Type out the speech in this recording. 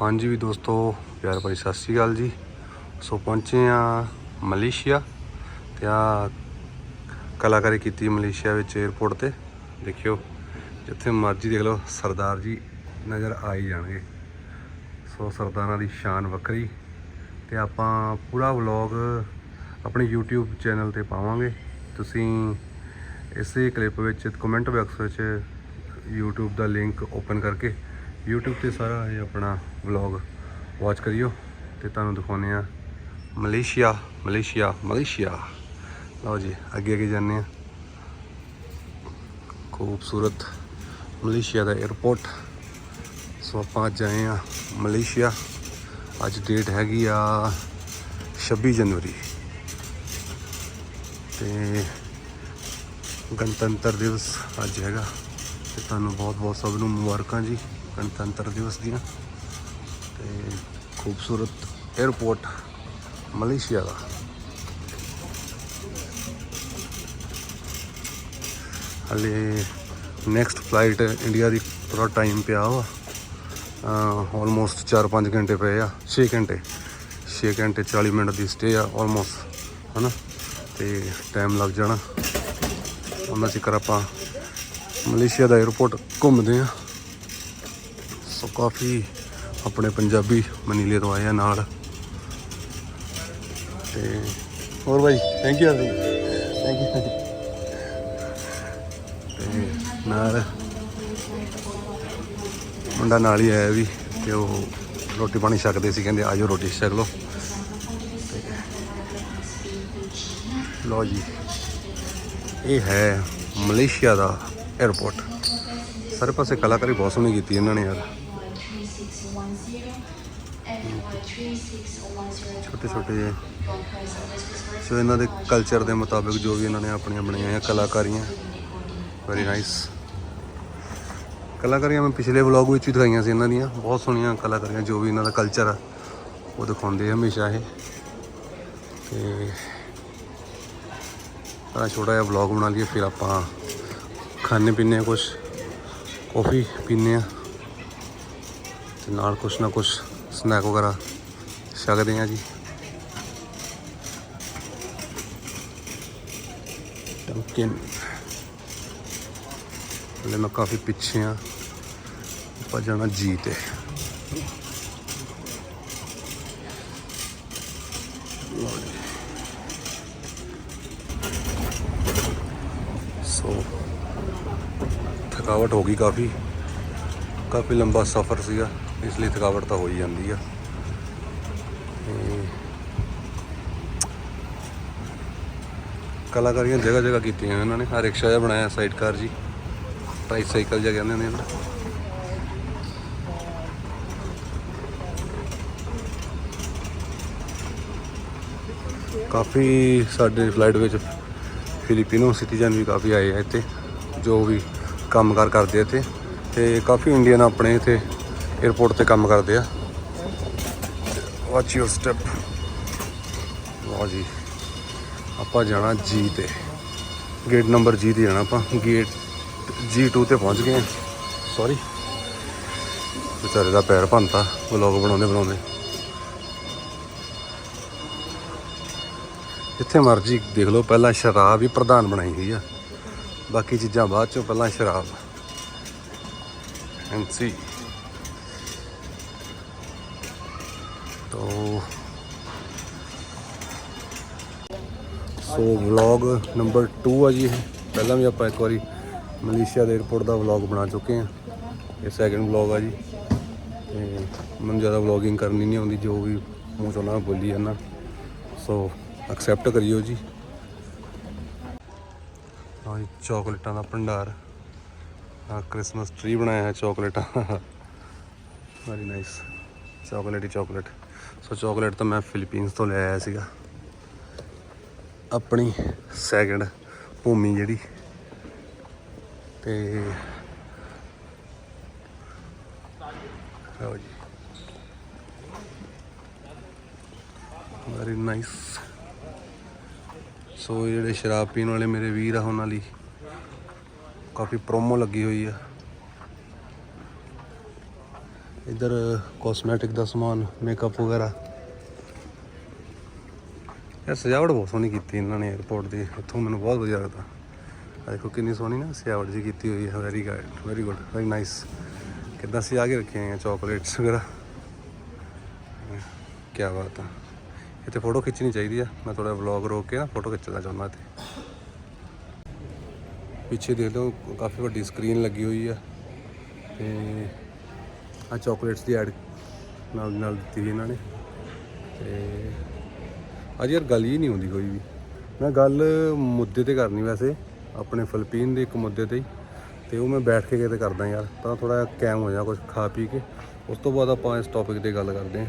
ਹਾਂਜੀ ਵੀ ਦੋਸਤੋ, ਪਿਆਰ ਭਰੀ ਸਤਿ ਸ਼੍ਰੀ ਅਕਾਲ ਜੀ। ਸੋ ਪਹੁੰਚੇ ਆ ਮਲੇਸ਼ੀਆ ਤੇ ਆ ਕਲਾਕਾਰੀ ਕੀਤੀ ਮਲੇਸ਼ੀਆ ਵਿੱਚ 에어ਪੋਰਟ ਤੇ। ਦੇਖਿਓ, ਜਿੱਥੇ ਮਰਜ਼ੀ ਦੇਖ ਲਓ, ਸਰਦਾਰ ਜੀ ਨਜ਼ਰ ਆ ਹੀ ਜਾਣਗੇ। ਸੋ ਸਰਦਾਰਾਂ ਦੀ ਸ਼ਾਨ ਵੱਖਰੀ। ਤੇ ਆਪਾਂ ਪੂਰਾ ਵਲੌਗ ਆਪਣੇ YouTube ਚੈਨਲ ਤੇ ਪਾਵਾਂਗੇ। ਤੁਸੀਂ ਇਸੇ ਕਲਿੱਪ ਵਿੱਚ ਕਮੈਂਟ ਬਾਕਸ ਵਿੱਚ YouTube ਦਾ ਲਿੰਕ ਓਪਨ ਕਰਕੇ YouTube ਤੇ ਸਾਰਾ ਇਹ ਆਪਣਾ ਵਲੌਗ ਵਾਚ ਕਰਿਓ ਤੇ ਤੁਹਾਨੂੰ ਦਿਖਾਉਂਦੇ ਆ ਮਲੇਸ਼ੀਆ ਮਲੇਸ਼ੀਆ ਮਲੇਸ਼ੀਆ। ਲਓ ਜੀ, ਅੱਗੇ ਅੱਗੇ ਜਾਂਦੇ ਆ ਖੂਬਸੂਰਤ ਮਲੇਸ਼ੀਆ ਦਾ 에어ਪੋਰਟ ਸੋ ਆਪਾਂ ਅੱਜ ਆਏ ਆ ਮਲੇਸ਼ੀਆ। ਅੱਜ ਡੇਟ ਹੈਗੀ ਆ 26 ਜਨਵਰੀ। ਤੇ ਗਣਤੰਤਰ ਦਿਵਸ ਅੱਜ ਹੈਗਾ। ਤੇ ਤੁਹਾਨੂੰ ਬਹੁਤ ਬਹੁਤ ਸਭ ਨੂੰ ਮੁਬਾਰਕਾਂ ਜੀ। ਗਣਤੰਤਰ ਦਿਵਸ ਦੀਆਂ ਤੇ ਖੂਬਸੂਰਤ 에어ਪੋਰਟ ਮਲੇਸ਼ੀਆ ਦਾ। ਹਲੇ ਨੈਕਸਟ ਫਲਾਈਟ ਇੰਡੀਆ ਦੀ ਥੋੜਾ ਟਾਈਮ ਪਿਆ ਵਾ। ਆਲਮੋਸਟ 4-5 ਘੰਟੇ ਪਏ ਆ 6 ਘੰਟੇ। 6 ਘੰਟੇ 40 ਮਿੰਟ ਦੀ ਸਟੇ ਆ ਆਲਮੋਸਟ ਹਨਾ? ਤੇ ਟਾਈਮ ਲੱਗ ਜਾਣਾ। ਉਹਨਾਂ ਚਿਰ ਆਪਾਂ ਮਲੇਸ਼ੀਆ ਦਾ 에어ਪੋਰਟ ਘੁੰਮਦੇ ਆ। ਸੋ ਕਾਫੀ ਆਪਣੇ ਪੰਜਾਬੀ ਮਨੀਲੇ ਤੋਂ ਆਏ ਆ ਨਾਲ। ਤੇ ਹੋਰ ਭਾਈ ਥੈਂਕ ਯੂ ਆਦੀ ਥੈਂਕ ਯੂ ਤੇ ਨਾਲ ਮੁੰਡਾ ਨਾਲ ਹੀ ਆਇਆ ਵੀ ਤੇ ਉਹ ਰੋਟੀ ਪਾਣੀ ਛਕਦੇ ਸੀ, ਕਹਿੰਦੇ ਆਜੋ ਰੋਟੀ ਛਕ ਲਓ। ਤੇ ਲਓ ਜੀ, ਇਹ ਹੈ ਮਲੇਸ਼ੀਆ ਦਾ 에어ਪੋਰਟ ਸਾਰੇ ਪਾਸੇ ਕਲਾਕਾਰੀ ਬਹੁਤ ਸੋਹਣੀ ਕੀਤੀ ਇਹਨਾਂ ਨੇ ਯਾਰ। ਛੋਟੇ ਛੋਟੇ ਜਿਹੇ। ਸੋ ਇਹਨਾਂ ਦੇ ਕਲਚਰ ਦੇ ਮੁਤਾਬਿਕ ਜੋ ਵੀ ਇਹਨਾਂ ਨੇ ਆਪਣੀਆਂ ਬਣਾਈਆਂ ਕਲਾਕਾਰੀਆਂ ਵੈਰੀ ਨਾਈਸ ਕਲਾਕਾਰੀਆਂ ਮੈਂ ਪਿਛਲੇ ਵਲੌਗ ਵਿੱਚ ਵੀ ਦਿਖਾਈਆਂ ਸੀ ਇਹਨਾਂ ਦੀਆਂ। ਬਹੁਤ ਸੋਹਣੀਆਂ ਕਲਾਕਾਰੀਆਂ, ਜੋ ਵੀ ਇਹਨਾਂ ਦਾ ਕਲਚਰ ਆ, ਉਹ ਦਿਖਾਉਂਦੇ ਆ ਹਮੇਸ਼ਾ ਇਹ। ਤੇ ਆ ਛੋਟਾ ਜਿਹਾ ਵਲੌਗ ਬਣਾ ਲਈਏ, ਫਿਰ ਆਪਾਂ ਖਾਣੇ ਪੀਣੇ ਕੁਝ ਕਾਫੀ ਪੀਣੇ ਆ। ਤੇ ਨਾਲ ਕੁਛ ਨਾ ਕੁਛ ਸਨੈਕ ਵਗੈਰਾ ਛਕਦੇ ਆ ਜੀ। ਟੰਕਿਨ ਹਲੇ ਮੈਂ ਕਾਫੀ ਪਿੱਛੇ ਆ। ਆਪਾਂ ਜਾਣਾ ਜੀ ਤੇ। ਸੋ ਥਕਾਵਟ ਹੋ ਗਈ ਕਾਫੀ। ਕਾਫੀ ਲੰਬਾ ਸਫ਼ਰ ਸੀਗਾ, ਇਸ ਲਈ ਥਕਾਵਟ ਤਾਂ ਹੋ ਹੀ ਜਾਂਦੀ ਆ ਤੇ ਕਲਾਕਾਰੀਆਂ ਜਗ੍ਹਾ ਜਗ੍ਹਾ ਕੀਤੀਆਂ ਇਹਨਾਂ ਨੇ। ਆ ਰਿਕਸ਼ਾ ਜਿਹਾ ਬਣਾਇਆ ਸਾਈਡ ਕਾਰ ਜੀ। ਟ੍ਰਾਈਸਾਈਕਲ ਜਿਹਾ ਕਹਿੰਦੇ ਨੇ ਇਹਨੂੰ। ਕਾਫੀ ਸਾਡੇ ਫਲਾਈਟ ਵਿੱਚ ਫਿਲੀਪੀਨੋ ਸਿਟੀਜ਼ਨ ਵੀ ਕਾਫੀ ਆਏ ਆ ਇੱਥੇ, ਜੋ ਵੀ ਕੰਮਕਾਰ ਕਰਦੇ ਆ ਇੱਥੇ। ਤੇ ਕਾਫੀ ਇੰਡੀਅਨ ਆਪਣੇ ਇੱਥੇ 에어ਪੋਰਟ ਤੇ ਕੰਮ ਕਰਦੇ ਆ। ਵਾਚ ਯੂਰ ਸਟੈਪ ਲਓ ਜੀ। ਆਪਾਂ ਜਾਣਾ ਜੀ ਤੇ। ਗੇਟ ਨੰਬਰ ਜੀ ਤੇ ਜਾਣਾ ਆਪਾਂ। ਗੇਟ G2 ਤੇ ਪਹੁੰਚ ਗਏ ਸੌਰੀ ਵਿਚਾਰੇ ਦਾ ਪੈਰ ਭੰਤਾ ਵਲੌਗ ਬਣਾਉਂਦੇ ਬਣਾਉਂਦੇ। ਜਿੱਥੇ ਮਰਜ਼ੀ ਦੇਖ ਲਓ, ਪਹਿਲਾਂ ਸ਼ਰਾਬ ਹੀ ਪ੍ਰਧਾਨ ਬਣਾਈ ਹੋਈ ਆ। ਬਾਕੀ ਚੀਜ਼ਾਂ ਬਾਅਦ ਚੋਂ ਪਹਿਲਾਂ ਸ਼ਰਾਬ। ਐਂਡ ਸੀ ਤੋ ਸੋ ਵਲੌਗ ਨੰਬਰ 2 ਆ ਜੀ ਇਹ। ਪਹਿਲਾਂ ਵੀ ਆਪਾਂ ਇੱਕ ਵਾਰੀ ਮਲੇਸ਼ੀਆ ਦੇ 에어ਪੋਰਟ ਦਾ ਵਲੌਗ ਬਣਾ ਚੁੱਕੇ ਹਾਂ। ਇਹ ਸੈਕਿੰਡ ਵਲੌਗ ਆ ਜੀ। ਤੇ ਮੈਨੂੰ ਜ਼ਿਆਦਾ ਵਲੌਗਿੰਗ ਕਰਨੀ ਨਹੀਂ ਆਉਂਦੀ, ਜੋ ਵੀ ਮੂੰਹ ਚੋਂ ਨਾ ਬੋਲੀ ਜਾਂਦਾ। ਸੋ ਐਕਸੈਪਟ ਕਰਿਓ ਜੀ। ਹਾਂ ਜੀ ਚਾਕਲੇਟਾਂ ਦਾ ਭੰਡਾਰ। ਆ ਕ੍ਰਿਸਮਸ ਟ੍ਰੀ ਬਣਾਇਆ ਹੈ ਚਾਕਲੇਟਾਂ ਵੈਰੀ ਨਾਈਸ ਚਾਕਲੇਟ ਹੀ ਚਾਕਲੇਟ ਸੋ ਚਾਕਲੇਟ ਤਾਂ ਮੈਂ ਫਿਲੀਪੀਨਸ ਤੋਂ ਲੈ ਆਇਆ ਸੀਗਾ। ਆਪਣੀ ਸੈਕਿੰਡ ਭੂਮੀ ਜਿਹੜੀ। ਤੇ ਲਓ ਜੀ। ਵੈਰੀ ਨਾਈਸ ਸੋ ਜਿਹੜੇ ਸ਼ਰਾਬ ਪੀਣ ਵਾਲੇ ਮੇਰੇ ਵੀਰ ਆ, ਉਹਨਾਂ ਲਈ ਕਾਫੀ ਪ੍ਰੋਮੋ ਲੱਗੀ ਹੋਈ ਆ। ਇੱਧਰ ਕਾਸਮੈਟਿਕ ਦਾ ਸਮਾਨ ਮੇਕਅਪ ਵਗੈਰਾ। ਇਹ ਸਜਾਵਟ ਬਹੁਤ ਸੋਹਣੀ ਕੀਤੀ ਇਹਨਾਂ ਨੇ 에어ਪੋਰਟ ਦੀ, ਇੱਥੋਂ ਮੈਨੂੰ ਬਹੁਤ ਵਧੀਆ ਲੱਗਦਾ। ਆਹ ਦੇਖੋ ਕਿੰਨੀ ਸੋਹਣੀ ਨਾ ਸਜਾਵਟ ਜੀ ਕੀਤੀ ਹੋਈ ਹੈ very good very good very nice ਕਿੱਦਾਂ ਸਜਾ ਕੇ ਰੱਖੀਆਂ ਹੋਈਆਂ ਚਾਕਲੇਟਸ ਵਗੈਰਾ। ਕੀ ਬਾਤ ਆ। ਇੱਥੇ ਫੋਟੋ ਖਿੱਚਣੀ ਚਾਹੀਦੀ ਆ। ਮੈਂ ਥੋੜਾ ਵਲੌਗ ਰੋਕ ਕੇ ਨਾ ਫੋਟੋ ਖਿੱਚਣਾ ਚਾਹੁੰਦਾ ਤੇ ਪਿੱਛੇ ਦੇਖ ਲਓ, ਕਾਫੀ ਵੱਡੀ ਸਕਰੀਨ ਲੱਗੀ ਹੋਈ ਆ। ਤੇ ਆ ਚਾਕਲੇਟਸ ਦੀ ਐਡ ਨਾਲ ਨਾਲ ਦਿੱਤੀ ਇਹਨਾਂ ਨੇ। ਤੇ ਅੱਜ ਯਾਰ ਗੱਲ ਹੀ ਨਹੀਂ ਹੁੰਦੀ ਕੋਈ ਵੀ। ਮੈਂ ਗੱਲ ਮੁੱਦੇ ਤੇ ਕਰਨੀ ਵੈਸੇ, ਆਪਣੇ ਫਿਲੀਪੀਨ ਦੇ ਇੱਕ ਮੁੱਦੇ ਤੇ ਹੀ, ਤੇ ਉਹ ਮੈਂ ਬੈਠ ਕੇ ਕਿਤੇ ਕਰਦਾ ਯਾਰ, ਤਾਂ ਥੋੜਾ ਕੈਮ ਹੋ ਜਾ ਕੁਝ ਖਾ ਪੀ ਕੇ। ਉਸ ਤੋਂ ਬਾਅਦ ਆਪਾਂ ਇਸ ਟੌਪਿਕ ਤੇ ਗੱਲ ਕਰਦੇ ਹਾਂ।